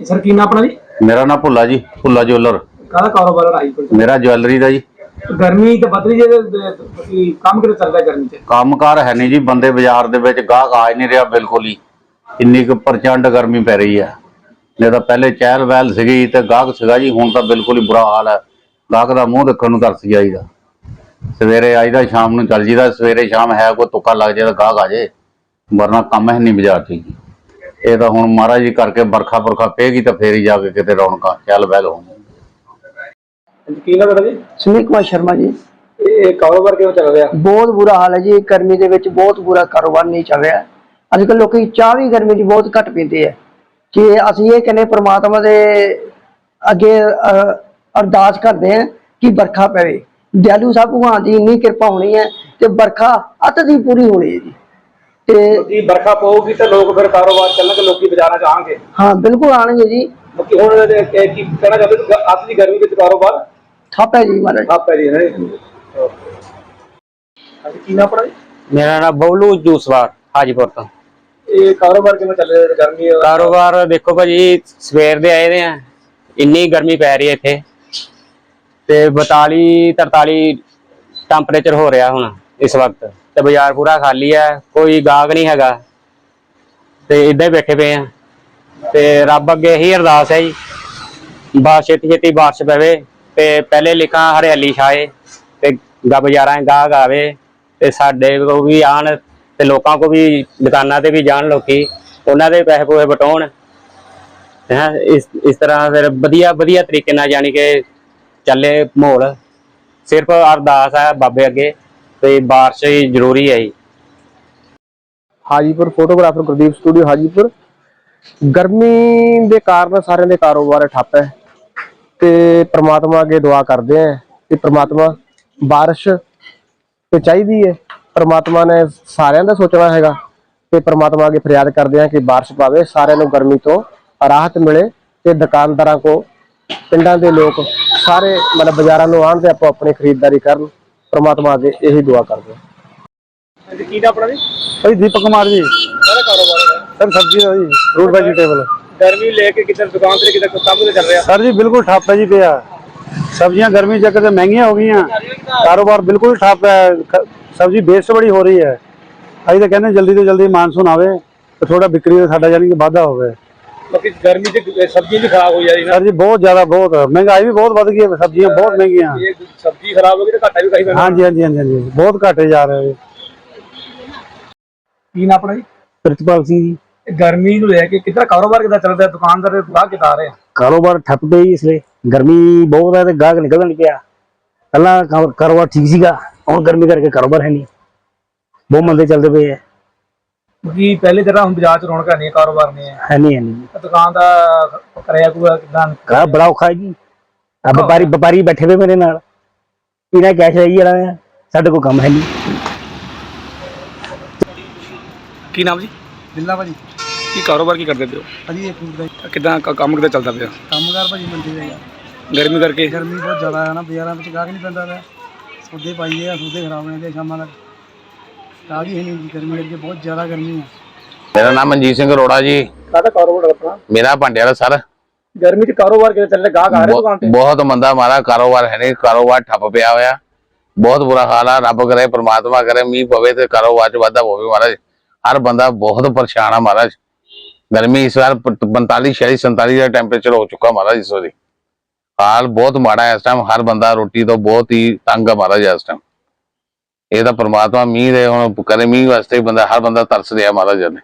Sir ਕੀ ਨਾਮ ਆਪਣਾ ਜੀ? ਮੇਰਾ ਨਾਮ ਭੁੱਲਾ ਜੀ ਭੁੱਲਾ ਜੁਐਲਰ। ਕਾਹਦਾ ਕਾਰੋਬਾਰ ਹੈ ਰਾਜਪੁਰ ਮੇਰਾ ਜੁਐਲਰੀ ਦਾ ਜੀ। ਗਰਮੀ ਤੇ ਬਦਲੀ ਜੇ ਤੁਸੀਂ ਕੰਮ ਕਿਤੇ ਚੱਲਦਾ ਗਰਮੀ ਚ ਕੰਮਕਾਰ ਹੈ ਨਹੀਂ ਜੀ ਬੰਦੇ ਬਾਜ਼ਾਰ ਦੇ ਵਿੱਚ ਗਾਹਕ ਆ ਹੀ ਨਹੀਂ ਰਿਹਾ ਬਿਲਕੁਲ ਹੀ। ਇੰਨੀ ਕੁ ਪ੍ਰਚੰਡ ਗਰਮੀ ਪੈ ਰਹੀ ਹੈ। ਨਹੀਂ ਤਾਂ ਪਹਿਲੇ ਚਹਿਲ ਵਹਿਲ ਸੀਗੀ ਤੇ ਗਾਹਕ ਸੀਗਾ ਜੀ ਹੁਣ ਤਾਂ ਬਿਲਕੁਲ ਹੀ ਬੁਰਾ ਹਾਲ ਹੈ। ਗਾਹਕ ਦਾ ਮੂੰਹ ਦੇਖਣ ਨੂੰ ਤਰਸ ਜਾਈਦਾ ਸਵੇਰੇ ਆਈਦਾ ਸ਼ਾਮ ਨੂੰ ਚੱਲ ਜੀਦਾ ਸਵੇਰੇ ਸ਼ਾਮ ਹੈ ਕੋਈ ਤੁੱਕਾ ਲੱਗ ਜਾਏ ਤਾਂ ਗਾਹਕ ਆ ਜੇ ਵਰਨਾ ਕੰਮ ਹੈ ਨਹੀਂ ਬਾਜ਼ਾਰ 'ਚ ਜੀ। ਇਹ ਤਾਂ ਹੁਣ ਮਹਾਰਾਜ ਜੀ ਕਰਕੇ ਬਰਖਾ ਬਰਖਾ ਪਏਗੀ ਤਾਂ ਫੇਰ ਹੀ ਜਾ ਕੇ ਕਿਤੇ ਰੌਣਕਾਂ ਚੱਲ ਬਹਿਲ ਹੋਣਗੀਆਂ ਕੀ ਨਾਮ ਜੀ? ਸੁਨੀਲ ਕੁਮਾਰ ਸ਼ਰਮਾ ਜੀ। ਇਹ ਕਾਰੋਬਾਰ ਕਿਵੇਂ ਚੱਲ ਰਿਹਾ? ਬਹੁਤ ਬੁਰਾ ਹਾਲ ਹੈ ਜੀ ਗਰਮੀ ਦੇ ਵਿੱਚ ਬਹੁਤ ਬੁਰਾ ਕਾਰੋਬਾਰ ਨਹੀਂ ਚੱਲ ਰਿਹਾ। ਅੱਜ ਕੱਲ੍ਹ ਲੋਕੀ ਚਾਹ ਵੀ ਗਰਮੀ ਦੀ ਬਹੁਤ ਘੱਟ ਪੀਂਦੇ ਆ। ਕਿ ਅਸੀਂ ਇਹ ਕਹਿੰਦੇ ਪ੍ਰਮਾਤਮਾ ਦੇ ਅੱਗੇ ਅਰਦਾਸ ਕਰਦੇ ਆ ਕਿ ਵਰਖਾ ਪਵੇ। ਦਿਆਲੂ ਸਾਹਿਬ ਭਗਵਾਨ ਦੀ ਇੰਨੀ ਕਿਰਪਾ ਹੋਣੀ ਹੈ ਤੇ ਵਰਖਾ ਅੱਤ ਦੀ ਪੂਰੀ ਹੋਣੀ ਹੈ ਜੀ। ਤੇ ਜੀ ਬਰਖਾ ਪਊਗੀ ਤਾਂ ਲੋਕ ਫਿਰ ਕਾਰੋਬਾਰ ਚੱਲਣਗੇ ਲੋਕੀ ਬਾਜ਼ਾਰਾਂ ਚ ਆਣਗੇ ਹਾਂ ਬਿਲਕੁਲ ਆਣਗੇ ਜੀ। ਬਾਕੀ ਹੁਣ ਕੀ ਕਹਿਣਾ ਚਾਹੁੰਦੇ ਤੁਸੀਂ? ਅੱਜ ਦੀ ਗਰਮੀ ਵਿੱਚ ਕਾਰੋਬਾਰ? ਠੱਪ ਹੈ ਜੀ ਮਹਾਰਾਜ। ਠੱਪ ਹੈ ਜੀ ਹੈ ਹਾਂਜੀ ਕੀ ਨਾਮ ਆਪਣਾ ਜੀ? ਮੇਰਾ ਨਾਮ ਬਬਲੂ ਜੂਸਵਾਰ ਹਾਜੀਪੁਰ ਤੋਂ। ਇਹ ਕਾਰੋਬਾਰ ਕਿਵੇਂ ਚੱਲ ਰਿਹਾ ਗਰਮੀ ਕਾਰੋਬਾਰ ਦੇਖੋ ਭਾਜੀ ਸਵੇਰ ਦੇ ਆਏ ਨੇ ਆ। ਇੰਨੀ ਗਰਮੀ ਪੈ ਰਹੀ ਹੈ ਇੱਥੇ। ਤੇ 42 43 ਟੈਂਪਰੇਚਰ ਹੋ ਰਿਹਾ ਹੁਣ। ਇਸ ਵਕਤ। ਤੇ ਬਾਜ਼ਾਰ ਪੂਰਾ ਖਾਲੀ ਹੈ, ਕੋਈ ਗਾਹਕ ਨਹੀਂ ਹੈਗਾ। ਤੇ ਇਦਾਂ ਹੀ ਬੈਠੇ ਪਏ ਆ। ਤੇ ਰੱਬ ਅੱਗੇ ਇਹੀ ਅਰਦਾਸ ਹੈ ਜੀ ਬਾਰਿਸ਼ ਛੇਤੀ ਛੇਤੀ ਬਾਰਿਸ਼ ਪਵੇ ਤੇ ਪਹਿਲੇ ਲਿਖਾਂ ਹਰਿਆਲੀ ਛਾਏ ਤੇ ਗਾ ਬਾਜ਼ਾਰਾਂ ਗਾਹਕ ਆਵੇ ਤੇ ਸਾਡੇ ਕੋ ਵੀ ਆਣ ਤੇ ਲੋਕਾਂ ਕੋ ਵੀ ਦੁਕਾਨਾਂ ਤੇ ਵੀ ਜਾਣ ਲੋਕੀ, ਉਹਨਾਂ ਦੇ ਪੈਸੇ ਪੂਸੇ ਵਟਾਉਣ। ਹੈ, ਇਸ ਇਸ ਤਰ੍ਹਾਂ ਫਿਰ ਵਧੀਆ ਵਧੀਆ ਤਰੀਕੇ ਨਾਲ ਜਾਣੀ ਕਿ ਚੱਲੇ ਮਾਹੌਲ। ਸਿਰਫ ਅਰਦਾਸ ਹੈ ਬਾਬੇ ਅੱਗੇ। ਤੇ ਬਾਰਿਸ਼ ਜ਼ਰੂਰੀ ਹੈ ਜੀ। Hajipur photographer Gurdeep studio, Hajipur. ਗਰਮੀ ਦੇ ਕਾਰਨ ਸਾਰਿਆਂ ਦੇ ਕਾਰੋਬਾਰ ਠੱਪ ਹੈ ਤੇ ਪ੍ਰਮਾਤਮਾ ਅੱਗੇ ਦੁਆ ਕਰਦੇ ਆ ਕਿ ਪ੍ਰਮਾਤਮਾ ਬਾਰਿਸ਼ ਤੇ ਚਾਹੀਦੀ ਹੈ। ਪ੍ਰਮਾਤਮਾ ਨੇ ਸਾਰਿਆਂ ਦਾ ਸੋਚਣਾ ਹੈਗਾ ਤੇ ਪ੍ਰਮਾਤਮਾ ਅੱਗੇ ਫਰਿਆਦ ਕਰਦੇ ਆ ਕਿ ਬਾਰਿਸ਼ ਪਾਵੇ, ਸਾਰਿਆਂ ਨੂੰ ਗਰਮੀ ਤੋਂ ਰਾਹਤ ਮਿਲੇ ਤੇ ਦੁਕਾਨਦਾਰਾਂ ਕੋ, ਪਿੰਡਾਂ ਦੇ ਲੋਕ ਸਾਰੇ ਮਤਲਬ ਬਾਜ਼ਾਰਾਂ ਨੂੰ ਆਉਣ ਤੇ ਆਪੋ ਆਪਣੀ ਖਰੀਦਦਾਰੀ ਕਰਨ। ਪ੍ਰਮਾਤਮਾ ਅੱਗੇ ਇਹੀ ਦੁਆ ਕਰਦੇ ਹਾਂਜੀ ਕੀ ਨਾਮ ਆਪਣਾ ਜੀ? ਭਾਈ ਦੀਪਕ ਕੁਮਾਰ ਜੀ। ਕਾਹਦਾ ਕਾਰੋਬਾਰ ਹੈ। ਸਰ ਸਬਜ਼ੀ ਦਾ ਜੀ ਫਰੂਟ ਵੈਜੀਟੇਬਲ ਗਰਮੀ ਲੈ ਕੇ ਕਿੱਧਰ ਦੁਕਾਨ ਤੇ ਕਿੱਧਰ ਕੰਮ ਤੇ ਚੱਲ ਰਿਹਾ। ਸਰ ਜੀ ਬਿਲਕੁਲ ਠੱਪ ਹੈ ਜੀ ਪਿਆ। ਸਬਜ਼ੀਆਂ ਗਰਮੀ ਚੱਕਰ ਤੇ ਮਹਿੰਗੀਆਂ ਹੋ ਗਈਆਂ। ਕਾਰੋਬਾਰ ਬਿਲਕੁਲ ਠੱਪ ਹੈ। ਖ- ਸਬਜ਼ੀ ਵੇਸਟ ਬੜੀ ਹੋ ਰਹੀ ਹੈ। ਅਸੀਂ ਤਾਂ ਕਹਿੰਦੇ ਜਲਦੀ ਤੋਂ ਜਲਦੀ ਮਾਨਸੂਨ ਆਵੇ ਤੇ ਥੋੜਾ ਵਿਕਰੀ ਦਾ ਸਾਡਾ ਯਾਨੀ ਕਿ ਵਾਧਾ ਹੋਵੇ। ਬਾਕੀ ਗਰਮੀ ਚ ਸਬਜ਼ੀ ਵੀ ਖਰਾਬ ਹੋ ਜਾ ਰਹੀ ਨਾ। ਸਰ ਜੀ ਬਹੁਤ ਜ਼ਿਆਦਾ ਬਹੁਤ। ਮਹਿੰਗਾਈ ਵੀ ਬਹੁਤ ਵੱਧ ਗਈ ਹੈ ਸਬਜ਼ੀਆਂ ਬਹੁਤ ਮਹਿੰਗੀਆਂ। ਇਹ ਸਬਜ਼ੀ ਖਰਾਬ ਹੋ ਗਈ ਤਾਂ ਘਾਟਾ ਵੀ ਖਾਈ ਪੈਣਾ ਹਾਂਜੀ ਹਾਂਜੀ ਹਾਂਜੀ ਹਾਂਜੀ। ਬਹੁਤ ਘਾਟੇ ਜਾ ਰਹੇ ਕੀ ਨਾਮ ਆਪਣਾ ਜੀ? ਪ੍ਰਿਤਪਾਲ ਸਿੰਘ ਜੀ। ਇਹ ਗਰਮੀ ਨੂੰ ਲੈ ਕੇ ਕਿੱਧਰ ਕਾਰੋਬਾਰ ਕਿੱਦਾਂ ਚੱਲਦਾ ਦੁਕਾਨਦਾਰ ਦੇ ਗਾਹਕ ਕਿੱਦਾਂ ਆ ਰਹੇ ਆ? ਕਾਰੋਬਾਰ ਠੱਪ ਪਈ ਇਸ ਲਈ ਗਰਮੀ ਬਹੁਤ ਹੈ ਤੇ ਗਾਹਕ ਨਿਕਲਣ ਨਹੀਂ ਪਿਆ। ਪਹਿਲਾਂ ਕਾ- ਕਾਰੋਬਾਰ ਠੀਕ ਸੀਗਾ। ਹੁਣ ਗਰਮੀ ਕਰਕੇ ਕਾਰੋਬਾਰ ਹੈ ਨਹੀਂ। ਬਹੁਤ ਮੰਦੇ ਚੱਲਦੇ ਪਏ ਹੈ ਕਿਉਂਕਿ ਪਹਿਲੇ ਤਰ੍ਹਾਂ ਹੁਣ ਬਾਜ਼ਾਰ ਚ ਰੌਣਕਾਂ ਨਹੀਂ ਕਾਰੋਬਾਰ ਨੇ। ਹੈ ਨਹੀਂ ਹੈ ਨਹੀਂ। ਦੁਕਾਨ ਦਾ ਕਰਿਆ ਕੋਈ ਕਿਦਾਂ? ਕਾ ਬੜਾ ਔਖਾ ਹੈ ਜੀ। ਆ ਵਪਾਰੀ ਵਪਾਰੀ ਬੈਠੇ ਹੋਏ ਮੇਰੇ ਨਾਲ। ਇਹਨਾਂ ਕੈਸ਼ ਰਹੀ ਜਾਣਾ ਹੈ ਸਾਡੇ ਕੋਲ ਕੰਮ ਹੈ ਨਹੀਂ। ਕੀ ਨਾਮ ਜੀ? ਦਿੱਲਾ ਭਾਜੀ। ਕੀ ਕਾਰੋਬਾਰ ਕੀ ਕਰਦੇ ਪਿਓ ਭਾਜੀ ਇਹ ਫੂਡ ਦਾ ਕਿਦਾਂ ਕੰਮ ਕਿੱਦਾਂ ਚੱਲਦਾ ਪਿਆ? ਕੰਮਕਾਰ ਭਾਜੀ ਮੰਡੀ ਦਾ ਯਾਰ ਗਰਮੀ ਕਰਕੇ? ਗਰਮੀ ਬਹੁਤ ਜ਼ਿਆਦਾ ਹੈ ਨਾ ਬਾਜ਼ਾਰਾਂ ਵਿੱਚ ਗਾਹਕ ਨਹੀਂ ਪੈਂਦਾ ਪਿਆ। ਸੌਦੇ ਪਾਈਏ ਆ ਸੌਦੇ ਖਰਾਬ ਹੋ ਜਾਂਦੇ ਆ ਸ਼ਾਮਾਂ ਤੱਕ। ਗਾਹਕ ਹੀ ਹੈ ਨਹੀਂ ਜੀ ਗਰਮੀ ਕਰਕੇ ਬਹੁਤ ਜ਼ਿਆਦਾ ਗਰਮੀ ਹੈ ਮੇਰਾ ਨਾਮ ਮਨਜੀਤ ਸਿੰਘ ਅਰੋੜਾ ਜੀ। ਕਾਹਦਾ ਕਾਰੋਬਾਰ ਆਪਣਾ? ਮੇਰਾ ਭਾਂਡਿਆਂ ਦਾ ਸਰ। ਗਰਮੀ ਚ ਕਾਰੋਬਾਰ ਕਿੱਦਾਂ ਚੱਲ ਗਾਹਕ ਆ ਰਹੇ ਦੁਕਾਨ ਤੇ? ਬਹੁਤ ਮੰਦਾ ਮਾਰਾ ਕਾਰੋਬਾਰ ਹੈ ਨਹੀਂ ਕਾਰੋਬਾਰ ਠੱਪ ਪਿਆ ਹੋਇਆ। ਬਹੁਤ ਬੁਰਾ ਹਾਲ ਆ ਰੱਬ ਕਰੇ ਪ੍ਰਮਾਤਮਾ ਕਰੇ ਮੀਂਹ ਪਵੇ ਤੇ ਕਾਰੋਬਾਰ ਚ ਵਾਧਾ ਹੋਵੇ ਮਹਾਰਾਜ ਹਰ ਬੰਦਾ ਬਹੁਤ ਪਰੇਸ਼ਾਨ ਆ ਮਹਾਰਾਜ ਗਰਮੀ ਇਸ ਵਾਰ 45 46 47 ਦਾ ਟੈਂਪਰੇਚਰ ਹੋ ਚੁੱਕਾ ਮਹਾਰਾਜ ਇਸ ਵਾਰੀ। ਹਾਲ ਬਹੁਤ ਮਾੜਾ ਹੈ ਇਸ ਟਾਈਮ ਹਰ ਬੰਦਾ ਰੋਟੀ ਤੋਂ ਬਹੁਤ ਹੀ ਤੰਗ ਆ ਮਹਾਰਾਜ ਇਸ ਟਾਈਮ ਇਹ ਤਾਂ ਪ੍ਰਮਾਤਮਾ ਮੀਂਹ ਦੇ ਹੁਣ ਕਰੇ ਮੀਂਹ ਵਾਸਤੇ ਬੰਦਾ ਹਰ ਬੰਦਾ ਤਰਸ ਰਿਹਾ ਮਹਾਰਾਜ ਨੇ